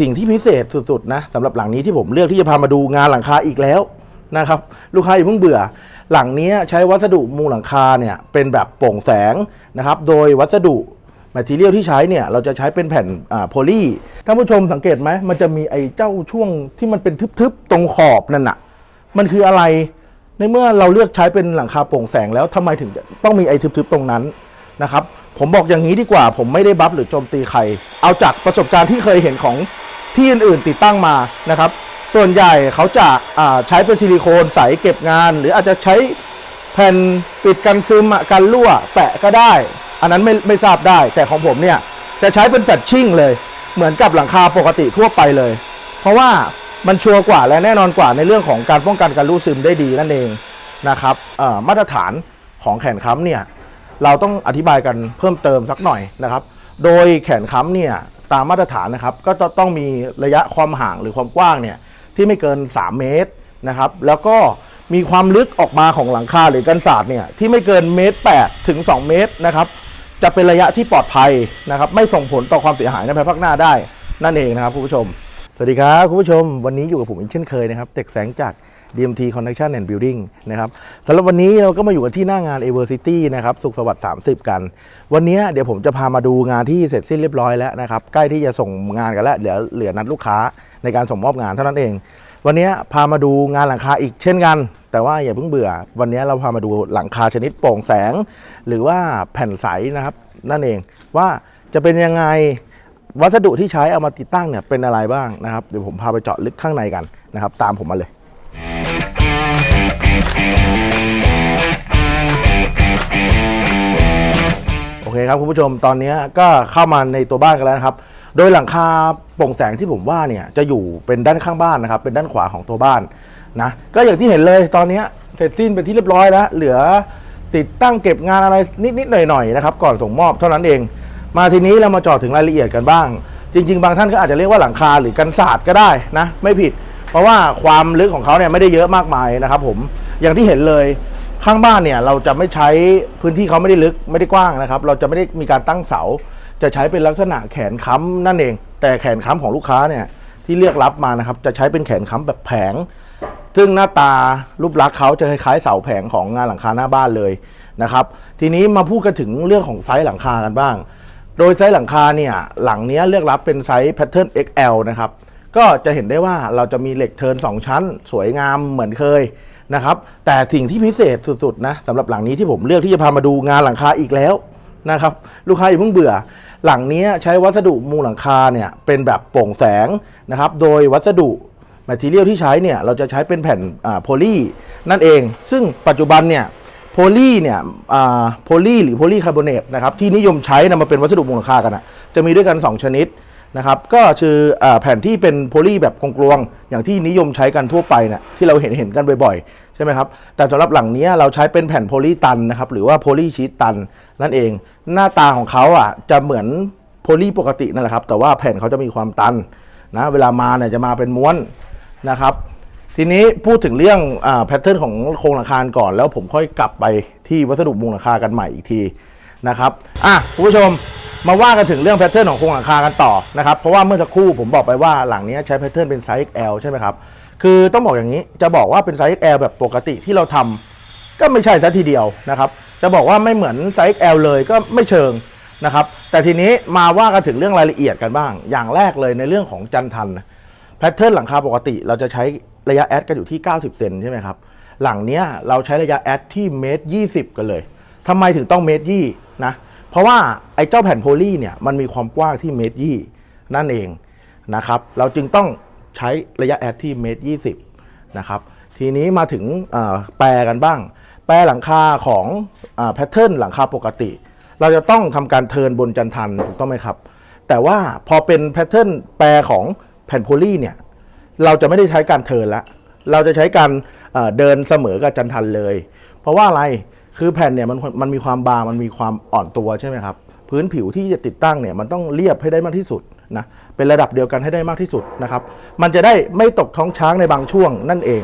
สิ่งที่พิเศษสุดๆนะสำหรับหลังนี้ที่ผมเลือกที่จะพามาดูงานหลังคาอีกแล้วนะครับ ลูกค้าอย่าเพิ่งเบื่อ หลังนี้ใช้วัสดุมุงหลังคาเนี่ยเป็นแบบโปร่งแสงนะครับ โดยวัสดุแมทเทียลที่ใช้เนี่ยเราจะใช้เป็นแผ่นอ่าโพลีท่านผู้ชมสังเกตไหมมันจะมีไอ้เจ้าช่วงที่มันเป็นทึบๆตรงขอบนั่นน่ะ มันคืออะไรในเมื่อเราเลือกใช้เป็นหลังคาโปร่งแสงแล้วทำไมถึงต้องมีไอ้ทึบๆตรงนั้นนะครับผมบอกอย่างนี้ดีกว่า ผมไม่ได้บัฟหรือโจมตีใคร เอาจากประสบการณ์ที่เคยเห็นของ ที่อื่นๆติดตั้งมานะครับ ส่วนใหญ่เขาจะาใช้เป็นซิลิโคนใสเก็บงาน หรืออาจจะใช้แผ่นปิดกันซึมกันรั่วแปะก็ได้ อันนั้นไม่ไม่ทราบได้ แต่ของผมเนี่ยจะใช้เป็นแฟลชชิ่งเลย เหมือนกับหลังคาปกติทั่วไปเลย เพราะว่ามันชัวร์กว่าและแน่นอนกว่าในเรื่องของการป้องกันการรั่วซึมได้ดีนั่นเองนะครับมาตรฐานของแขนค้ำเนี่ยเราต้องอธิบายกันเพิ่มเติมสักหน่อยนะครับ โดยแขนค้ำเนี่ย ตามมาตรฐานนะครับ ก็จะต้องมีระยะความห่างหรือความกว้างเนี่ยที่ไม่เกิน 3 เมตรนะครับ แล้วก็มีความลึกออกมาของหลังคาหรือกันศาสตร์เนี่ยที่ไม่เกินเมตร8ถึง 2 เมตรนะครับจะเป็นระยะที่ปลอดภัยนะครับ ไม่ส่งผลต่อความเสียหายในภายภาคหน้าได้นั่นเองนะครับคุณผู้ชม สวัสดีครับคุณผู้ชม วันนี้อยู่กับผมอีกเช่นเคยนะครับเต็กแสงจาก DMT Connection and Building นะครับสำหรับวันนี้เราก็มาอยู่กันที่หน้างาน Evercity นะครับสุขสวัสดิ์30 กัน วันนี้เดี๋ยวผมจะพามาดูงานที่เสร็จสิ้นเรียบร้อยแล้วนะครับ ใกล้ที่จะส่งงานกันแล้วเหลือเหลือนัดลูกค้าในการส่งมอบงานเท่านั้นเอง วันนี้พามาดูงานหลังคาอีกเช่นกัน แต่ว่าอย่าเพิ่งเบื่อ วันนี้เราพามาดูหลังคาชนิดโปร่งแสง หรือว่าแผ่นใสนะครับ นั่นเองว่าจะเป็นยังไงวัสดุที่ใช้เอามาติดตั้งเนี่ยเป็นอะไรบ้างนะครับเดี๋ยวผมพาไปเจาะลึกข้างในกันนะครับ ตามผมมาเลย ครับคุณผู้ชมตอนนี้ก็เข้ามาในตัวบ้านกันแล้วนะครับ โดยหลังคาโปร่งแสงที่ผมว่าเนี่ยจะอยู่เป็นด้านข้างบ้านนะครับ เป็นด้านขวาของตัวบ้านนะก็อย่างที่เห็นเลยตอนนี้เสร็จสิ้นเป็นที่เรียบร้อยแล้ว เหลือติดตั้งเก็บงานอะไรนิดๆหน่อยๆนะครับก่อนส่งมอบเท่านั้นเอง มาทีนี้เรามาจาะถึงรายละเอียดกันบ้าง จริง ๆ บางท่านก็อาจจะเรียกว่าหลังคาหรือกันศาสตร์ก็ได้นะไม่ผิด เพราะว่าความลึกของเขาเนี่ยไม่ได้เยอะมากมายนะครับ ผมอย่างที่เห็นเลย ข้างบ้านเนี่ยเราจะไม่ใช้พื้นที่เขาไม่ได้ลึกไม่ได้กว้างนะครับ เราจะไม่ได้มีการตั้งเสา จะใช้เป็นลักษณะแขนค้ำนั่นเอง แต่แขนค้ำของลูกค้าเนี่ยที่เลือกรับมานะครับจะใช้เป็นแขนค้ำแบบแผง ซึ่งหน้าตารูปลักษณ์เขาจะคล้ายๆเสาแผงของงานหลังคาหน้าบ้านเลยนะครับ ทีนี้มาพูดกันถึงเรื่องของไซส์หลังคากันบ้าง โดยไซส์หลังคาเนี่ยหลังเนี้ยเลือกรับเป็นไซส์แพทเทิร์น XL นะครับก็จะเห็นได้ว่าเราจะมีเหล็กเทิร์น2ชั้น สวยงามเหมือนเคย นะครับแต่สิ่งที่พิเศษสุดๆนะสำหรับหลังนี้ที่ผมเลือกที่จะพามาดูงานหลังคาอีกแล้วนะครับลูกค้าอย่าเพิ่งเบื่อ หลังนี้ใช้วัสดุมุงหลังคาเนี่ยเป็นแบบโปร่งแสงนะครับโดยวัสดุแมทเทียลที่ใช้เนี่ยเราจะใช้เป็นแผ่นโพลีนั่นเอง ซึ่งปัจจุบันเนี่ยโพลีเนี่ยโพลีหรือโพลีคาร์บอเนตนะครับที่นิยมใช้นำมาเป็นวัสดุมูลค่ากันอะจะมีด้วยกัน 2 ชนิด นะครับก็คือแผ่นที่เป็นโพลีแบบกลวงๆอย่างที่นิยมใช้กันทั่วไปเนี่ยที่เราเห็นเห็นกันบ่อยๆใช่ไหมครับแต่สำหรับหลังนี้เราใช้เป็นแผ่นโพลีตันนะครับหรือว่าโพลีชีตตันนั่นเอง หน้าตาของเขาอะจะเหมือนโพลีปกตินั่นแหละครับแต่ว่าแผ่นเขาจะมีความตันนะเวลามาเนี่ยจะมาเป็นม้วนนะครับทีนี้พูดถึงเรื่องแพทเทิร์นของโครงหลังคาก่อน แล้วผมค่อยกลับไปที่วัสดุมุงหลังคากันใหม่อีกทีนะครับอะคุณผู้ชม มาว่ากันถึงเรื่องแพทเทิร์นของโครงหลังคากันต่อนะครับเพราะว่าเมื่อสักครู่ผมบอกไปว่าหลังนี้ใช้แพทเทิร์นเป็นไซส์ XL ใช่ไหมครับคือต้องบอกอย่างนี้จะบอกว่าเป็นไซส์ XL แบบปกติที่เราทำก็ไม่ใช่ซะทีเดียวนะครับจะบอกว่าไม่เหมือนไซส์ XL เลยก็ไม่เชิงนะครับแต่ทีนี้มาว่ากันถึงเรื่องรายละเอียดกันบ้าง อย่างแรกเลยในเรื่องของจันทันแพทเทิร์นหลังคาปกติ เราจะใช้ระยะแอดกันอยู่ที่ 90 เซนใช่ไหมครับหลังเนี้ยเราใช้ระยะแอดที่เมตร20 กันเลยทำไมถึงต้องเมตรยี่นะเราะว่าไอ้เจ้าแผ่นโพลีเนี่ยมันมีความกว้างที่เมตรยี่นั่นเองนะครับ เราจึงต้องใช้ระยะแอดที่เมตร20นะครับ ทีนี้มาถึงแปรกันบ้าง แปรหลังคาของแพทเทิร์นหลังคาปกติ เราจะต้องทำการเทินบนจันทันถูกต้องไหมครับ แต่ว่าพอเป็นแพทเทิร์นแปรของแผ่นโพลีเนี่ยเราจะไม่ได้ใช้การเทินละเราจะใช้การเอ่อเดินเสมอกับจันทันเลย เพราะว่าอะไร คือแผ่นเนี่ยมันมันมีความบางมันมีความอ่อนตัวใช่ไหมครับพื้นผิวที่จะติดตั้งเนี่ยมันต้องเรียบให้ได้มากที่สุดนะเป็นระดับเดียวกันให้ได้มากที่สุดนะครับมันจะได้ไม่ตกท้องช้างในบางช่วงนั่นเอง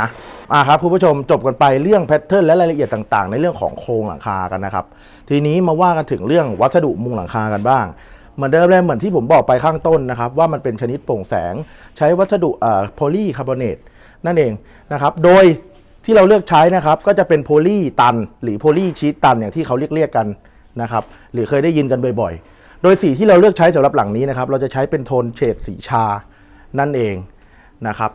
นะอ่าครับคุณผู้ชมจบกันไปเรื่องแพทเทิร์นและรายละเอียดต่างๆ ในเรื่องของโครงหลังคากันนะครับทีนี้มาว่ากันถึงเรื่องวัสดุมุงหลังคากันบ้างเหมือนเดิมเลยเหมือนที่ผมบอกไปข้างต้นนะครับว่ามันเป็นชนิดโปร่งแสง ใช้วัสดุโพลีคาร์บอเนตนั่นเองนะครับโดย ที่เราเลือกใช้นะครับก็จะเป็นโพลีตัน หรือโพลีชีตตันอย่างที่เขาเรียกเรียกกันนะครับหรือเคยได้ยินกันบ่อยๆ โดยสีที่เราเลือกใช้สำหรับหลังนี้นะครับเราจะใช้เป็นโทนเฉดสีชานั่นเองนะครับ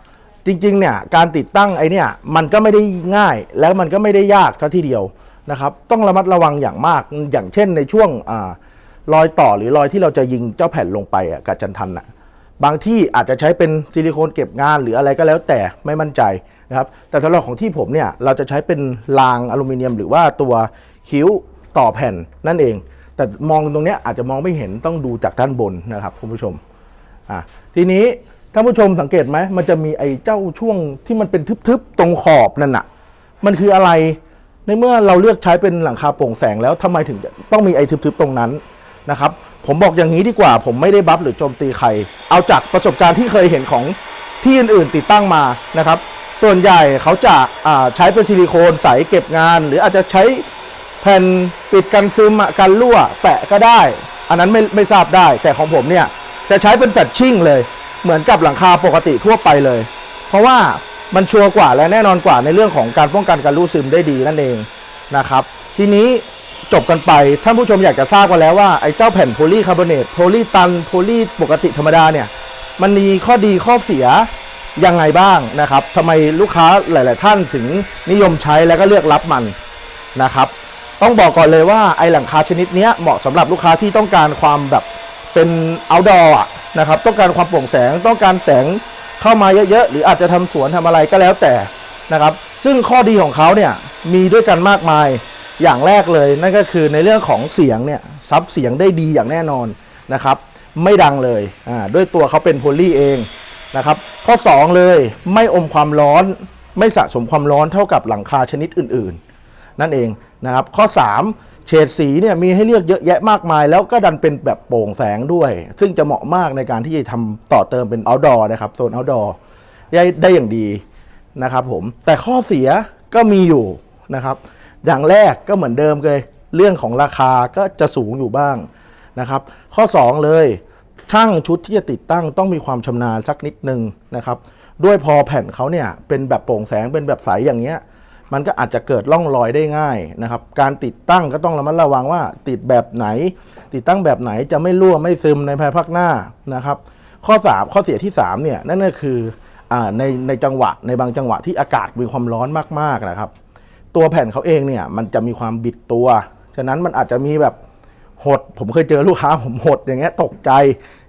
จริงๆเนี่ยการติดตั้งไอเนี่ยมันก็ไม่ได้ง่ายแล้วมันก็ไม่ได้ยากซะทีเดียวนะครับต้องระมัดระวังอย่างมากอย่างเช่นในช่วงอรอยต่อหรือรอยที่เราจะยิงเจ้าแผ่นลงไปกับจันทันอะ บางที่อาจจะใช้เป็นซิลิโคนเก็บงานหรืออะไรก็แล้วแต่ไม่มั่นใจนะครับแต่สำหรับของที่ผมเนี่ยเราจะใช้เป็นรางอลูมิเนียม หรือว่าตัวคิ้วต่อแผ่นนั่นเอง แต่มองตรงเนี้ยอาจจะมองไม่เห็นต้องดูจากด้านบนนะครับคุณผู้ชมอะทีนี้ท่านผู้ชมสังเกตไหมมันจะมีไอ้เจ้าช่วงที่มันเป็นทึบๆตรงขอบนั่นน่ะมันคืออะไรในเมื่อเราเลือกใช้เป็นหลังคาโปร่งแสงแล้วทำไมถึงต้องมีไอ้ทึบๆตรงนั้นนะครับ ผมบอกอย่างนี้ดีกว่า ผมไม่ได้บัฟหรือโจมตีใคร เอาจากประสบการณ์ที่เคยเห็นของที่อื่นๆติดตั้งมานะครับ ส่วนใหญ่เขาจะาใช้เป็นซิลิโคนใสเก็บงาน หรืออาจจะใช้แผ่นปิดกันซึมกันรั่วแปะก็ได้ อันนั้นไม่ไม่ทราบได้ แต่ของผมเนี่ยจะใช้เป็นแฟชชิ่งเลย เหมือนกับหลังคาปกติทั่วไปเลย เพราะว่ามันชัวร์กว่าและแน่นอนกว่าในเรื่องของการป้องกันการรั่วซึมได้ดีนั่นเองนะครับ ทีนี้ จบกันไป ท่านผู้ชมอยากจะทราบกันแล้วว่าไอ้เจ้าแผ่นโพลีคาร์บอเนตโพลีตันโพลีปกติธรรมดาเนี่ยมันมีข้อดีข้อเสียยังไงบ้างนะครับทำไมลูกค้าหลาย ๆ ท่านถึงนิยมใช้แล้วก็เลือกรับมันนะครับ ต้องบอกก่อนเลยว่าไอ้หลังคาชนิดนี้เหมาะสำหรับลูกค้าที่ต้องการความแบบเป็น outdoor นะครับ ต้องการความโปร่งแสงต้องการแสงเข้ามาเยอะ ๆ หรืออาจจะทำสวนทำอะไรก็แล้วแต่นะครับ ซึ่งข้อดีของเขาเนี่ยมีด้วยกันมากมาย อย่างแรกเลยนั่นก็คือในเรื่องของเสียงเนี่ยซับเสียงได้ดีอย่างแน่นอนนะครับ ไม่ดังเลยอ่าด้วยตัวเขาเป็นโพลีเองนะครับ ข้อ 2 เลยไม่อมความร้อนไม่สะสมความร้อนเท่ากับหลังคาชนิดอื่นๆ นั่นเองนะครับ ข้อ 3 เฉดสีเนี่ยมีให้เลือกเยอะแยะมากมาย แล้วก็ดันเป็นแบบโปร่งแสงด้วย ซึ่งจะเหมาะมากในการที่จะทำต่อเติมเป็น outdoor นะครับโซน outdoor ได้ได้อย่างดีนะครับผมแต่ข้อเสียก็มีอยู่นะครับ อย่างแรกก็เหมือนเดิมเลย เรื่องของราคาก็จะสูงอยู่บ้างนะครับ ข้อ 2 เลยช่างชุดที่จะติดตั้งต้องมีความชำนาญสักนิดนึงนะครับ ด้วยพอแผ่นเขาเนี่ยเป็นแบบโปร่งแสงเป็นแบบใสอย่างเงี้ยมันก็อาจจะเกิดร่องรอยได้ง่ายนะครับ การติดตั้งก็ต้องระมัดระวังว่าติดแบบไหน ติดตั้งแบบไหนจะไม่รั่วไม่ซึมในภายภาคหน้านะครับ ข้อ 3 ข้อเสียที่3เนี่ยนั่นก็คืออในในจังหวะในบางจังหวะที่อากาศมีความร้อนมากๆนะครับ ตัวแผ่นเขาเองเนี่ย มันจะมีความบิดตัว ฉะนั้นมันอาจจะมีแบบหด ผมเคยเจอลูกค้าผมหดอย่างเงี้ยตกใจ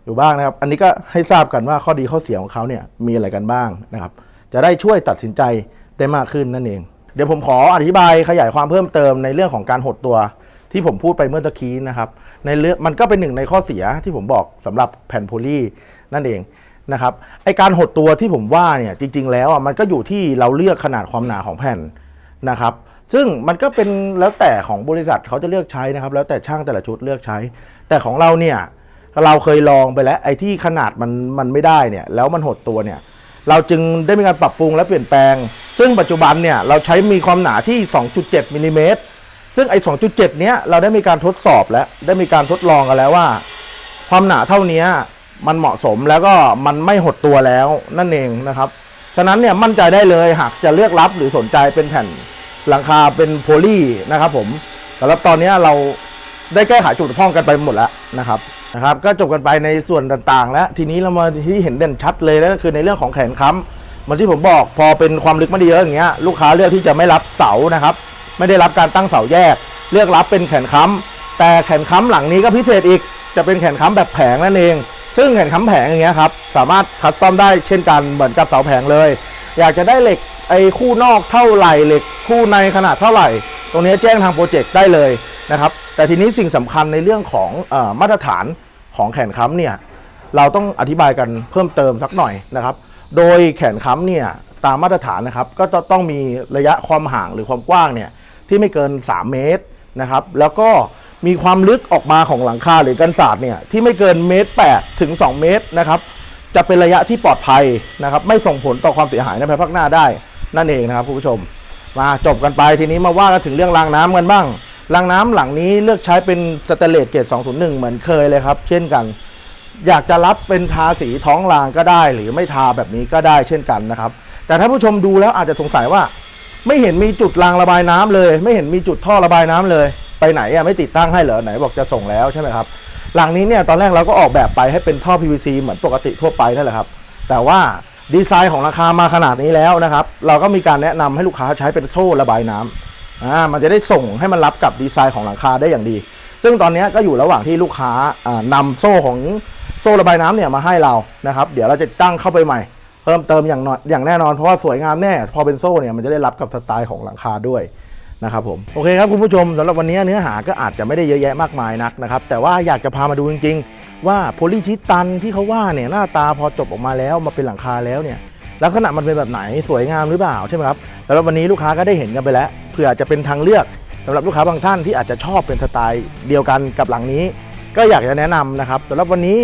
อยู่บ้างนะครับ อันนี้ก็ให้ทราบกันว่าข้อดีข้อเสียของเขาเนี่ยมีอะไรกันบ้างนะครับ จะได้ช่วยตัดสินใจได้มากขึ้นนั่นเอง เดี๋ยวผมขออธิบายขยายความเพิ่มเติมในเรื่องของการหดตัวที่ผมพูดไปเมื่อตะกี้นะครับ ในเรื่องมันก็เป็นหนึ่งในข้อเสียที่ผมบอกสำหรับแผ่นโพลีนั่นเองนะครับไอการหดตัวที่ผมว่าเนี่ยจริง ๆ แล้วอะมันก็อยู่ที่เราเลือกขนาดความหนาของแผ่น นะครับ ซึ่งมันก็เป็นแล้วแต่ของบริษัทเขาจะเลือกใช้นะครับ แล้วแต่ช่างแต่ละชุดเลือกใช้ แต่ของเราเนี่ยเราเคยลองไปแล้วไอ้ที่ขนาดมันมันไม่ได้เนี่ยแล้วมันหดตัวเนี่ยเราจึงได้มีการปรับปรุงและเปลี่ยนแปลง ซึ่งปัจจุบันเนี่ยเราใช้มีความหนาที่ 2.7มิลลิเมตรซึ่งไอ้ 2.7 เนี้ยเราได้มีการทดสอบแล้วได้มีการทดลองกันแล้วว่า ความหนาเท่านี้มันเหมาะสมแล้วก็มันไม่หดตัวแล้วนั่นเองนะครับ ฉะนั้นเนี่ยมั่นใจได้เลยหากจะเลือกรับหรือสนใจเป็นแผ่นหลังคาเป็นโพลีนะครับผมแต่แล้วตอนนี้เราได้แก้ไขจุดบกพร่องกันไปหมดแล้วนะครับนะครับ ก็จบกันไปในส่วนต่างๆ แล้วทีนี้เรามาที่เห็นเด่นชัดเลยนั่นก็คือในเรื่องของแขนค้ำเหมือนที่ผมบอกพอเป็นความลึกไม่ได้เยอะอย่างเงี้ยลูกค้าเลือกที่จะไม่รับเสานะครับ ไม่ได้รับการตั้งเสาแยก เลือกรับเป็นแขนค้ำแต่แขนค้ำหลังนี้ก็พิเศษอีกจะเป็นแขนค้ำแบบแผงนั่นเอง ซึ่งแขนค้ำแผงอย่างเงี้ยครับสามารถคัสตอมได้เช่นกันเหมือนกับเสาแผงเลย อยากจะได้เหล็กไอ้คู่นอกเท่าไหร่เหล็กคู่ในขนาดเท่าไหร่ ตรงนี้แจ้งทางโปรเจกต์ได้เลยนะครับแต่ทีนี้สิ่งสำคัญในเรื่องของออมาตรฐานของแขนค้ำเนี่ยเราต้องอธิบายกันเพิ่มเติมสักหน่อยนะครับ โดยแขนค้ำเนี่ยตามมาตรฐานนะครับ ก็จะต้องมีระยะความห่างหรือความกว้างเนี่ยที่ไม่เกิน 3 เมตรนะครับ แล้วก็ มีความลึกออกมาของหลังคาหรือกันศาสตร์เนี่ยที่ไม่เกินเมตร8ถึง 2 เมตรนะครับ จะเป็นระยะที่ปลอดภัยนะครับ ไม่ส่งผลต่อความเสียหายในภายภาคหน้าได้ นั่นเองนะครับคุณผู้ชม มาจบกันไปทีนี้มาว่ากันถึงเรื่องรางน้ำกันบ้างรางน้ำหลังนี้เลือกใช้เป็นสเตเลสเกรด201 เหมือนเคยเลยครับ เช่นกัน อยากจะรับเป็นทาสีท้องรางก็ได้ หรือไม่ทาแบบนี้ก็ได้เช่นกันนะครับ แต่ถ้าผู้ชมดูแล้วอาจจะสงสัยว่า ไม่เห็นมีจุดรางระบายน้ำเลย ไม่เห็นมีจุดท่อระบายน้ำเลย ไปไหนอะไม่ติดตั้งให้เหรอไหนบอกจะส่งแล้วใช่ไหมครับหลังนี้เนี่ยตอนแรกเราก็ออกแบบไปให้เป็นท่อ PVC เหมือนปกติทั่วไปนั่นแหละครับ แต่ว่าดีไซน์ของราคามาขนาดนี้แล้วนะครับ เราก็มีการแนะนำให้ลูกค้าใช้เป็นโซ่ระบายน้ำอ่ามันจะได้ส่งให้มันรับกับดีไซน์ของหลังคาได้อย่างดี ซึ่งตอนนี้ก็อยู่ระหว่างที่ลูกค้าอ่านำโซ่ของโซ่ระบายน้ำเนี่ยมาให้เรานะครับ เดี๋ยวเราจะตั้งเข้าไปใหม่ เพิ่มเติมอย่างน้อยอย่างแน่นอนเพราะว่าสวยงามแน่ พอเป็นโซ่เนี่ยมันจะได้รับกับสไตล์ของหลังคาด้วย นะครับผมโอเคครับคุณผู้ชมสำหรับวันนี้เนื้อหาก็อาจจะไม่ได้เยอะแยะมากมายนักนะครับแต่ว่าอยากจะพามาดูจริง ๆ ว่าโพลีชิตันที่เขาว่าเนี่ยหน้าตาพอจบออกมาแล้วมาเป็นหลังคาแล้วเนี่ยลักษณะมันเป็นแบบไหนสวยงามหรือเปล่าใช่ไหมครับสำหรับวันนี้ลูกค้าก็ได้เห็นกันไปแล้วเผื่อจะเป็นทางเลือกสำหรับลูกค้าบางท่านที่อาจจะชอบเป็นสไตล์เดียวกันกับหลังนี้ ก็อยากจะแนะนำนะครับสำหรับวันนี้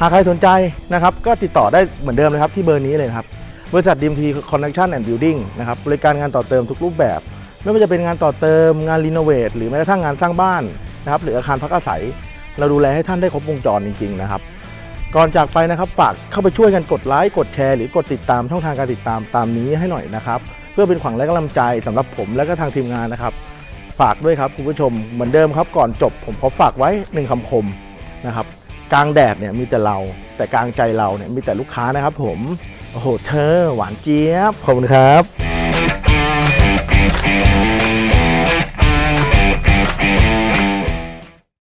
หากใครสนใจนะครับก็ติดต่อได้เหมือนเดิมเลยครับที่เบอร์นี้เลยครับบริษัทดีมทีคอนเนคชั่นแอนด์บิลดิ้งนะครับบริการงานต่อเติมทุกรูปแบบ ไม่ว่าจะเป็นงานต่อเติมงานรีโนเวทหรือแม้กระทั่งงานสร้างบ้านนะครับหรืออาคารพักอาศัย เราดูแลให้ท่านได้ครบวงจรจริง ๆ นะครับ ก่อนจากไปนะครับฝากเข้าไปช่วยกันกดไลค์กดแชร์หรือกดติดตามช่องทางการติดตามตามนี้ให้หน่อยนะครับเพื่อเป็นขวัญและกำลังใจสำหรับผมและก็ทางทีมงานนะครับ ฝากด้วยครับคุณผู้ชมเหมือนเดิมครับ ก่อนจบผมขอฝากไว้หนึ่งคำคมนะครับกลางแดดเนี่ยมีแต่เรา แต่กลางใจเราเนี่ยมีแต่ลูกค้านะครับ ผมโอ้โหเธอหวานเจี๊ยบขอบคุณครับ Thank you.